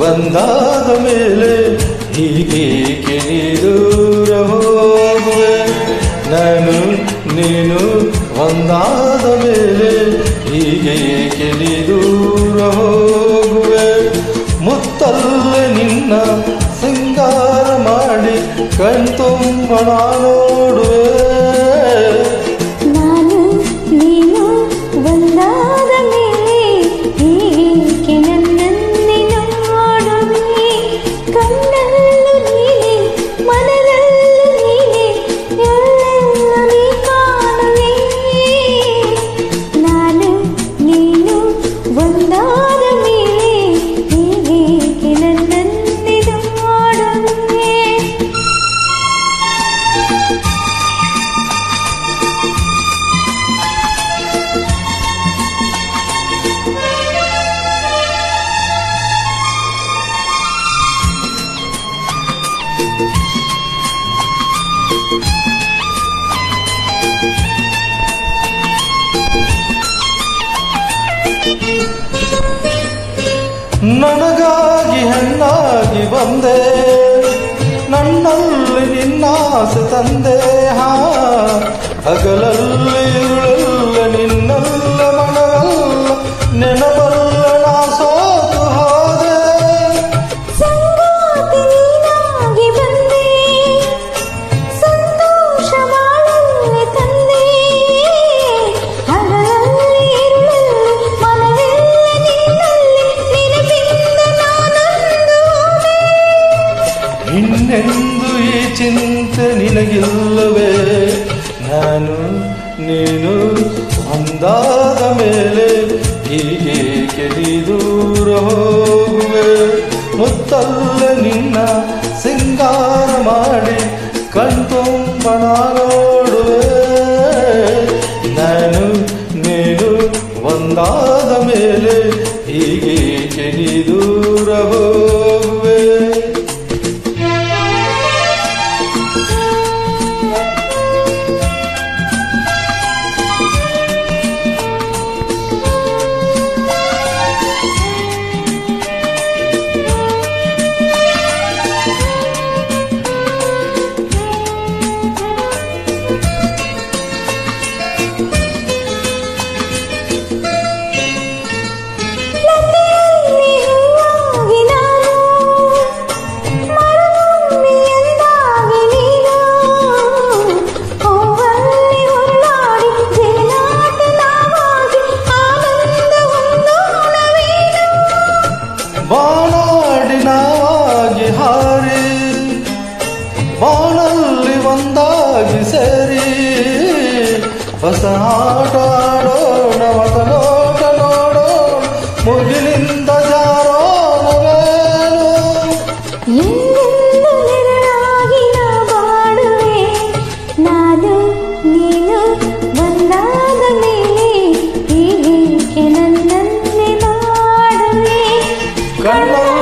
ಒಂದಾದ ಮೇಲೆ ಹೀಗೇಕೆ ದೂರ ಹೋಗುವೆ ನಾನು, ನೀನು ಒಂದಾದ ಮೇಲೆ ಹೀಗೇಕೆ ದೂರ ಹೋಗುವೆ ಮುತ್ತಲ್ಲೇ ನಿನ್ನ ಸಿಂಗಾರ ಮಾಡಿ ಕಣ್ತುಂಬ ನೋಡುವೆ ನನಗಾಗಿ ಹೆಣ್ಣಾಗಿ ಬಂದೆ. ನನ್ನಲ್ಲಿ ನಿನ್ನಾಸೆ ತಂದೆ. ಹಾ ಹಗಲಲ್ಲಿ ಇರುಳಲ್ಲ ನಿನ್ನಲ್ಲ ಮನವಲ್ಲ ನೆನಪಲ್ಲ ಇನ್ನೆಂದು ಈ ಚಿಂತೆ ನಿನಗಿಲ್ಲವೇ? ನಾನು, ನೀನು ಅಂದಾದ ಮೇಲೆ ಹೀಗೆ ದೂರ ಹೋಗುವೆ. ಮುತ್ತಲ್ಲ ನಿನ್ನ ಸಿಂಗಾರ ಮಾಡಿ ಕಣ್ತುಂಬ ನೋಡುವೆ ನಾನು, ನೀನು ಒಂದಾದ ಮೇಲೆ ಹೀಗೆ ದೂರ ಹೋಗುವೆ. ಬಾಣಲ್ಲಿ ಒಂದಾಗಿ ಸೇರಿ ಹೊಸ ಆಟ ಆಡೋಣ ಹೊಸ ಮುಗಿಲಿಂದ ಬಾಳುವೆ. ನಾನು ನೀನು ಮೇಲೆ ಹೀಗೆ ಮಾಡುವೆ. ಕಣ್ಣಲ್ಲೂ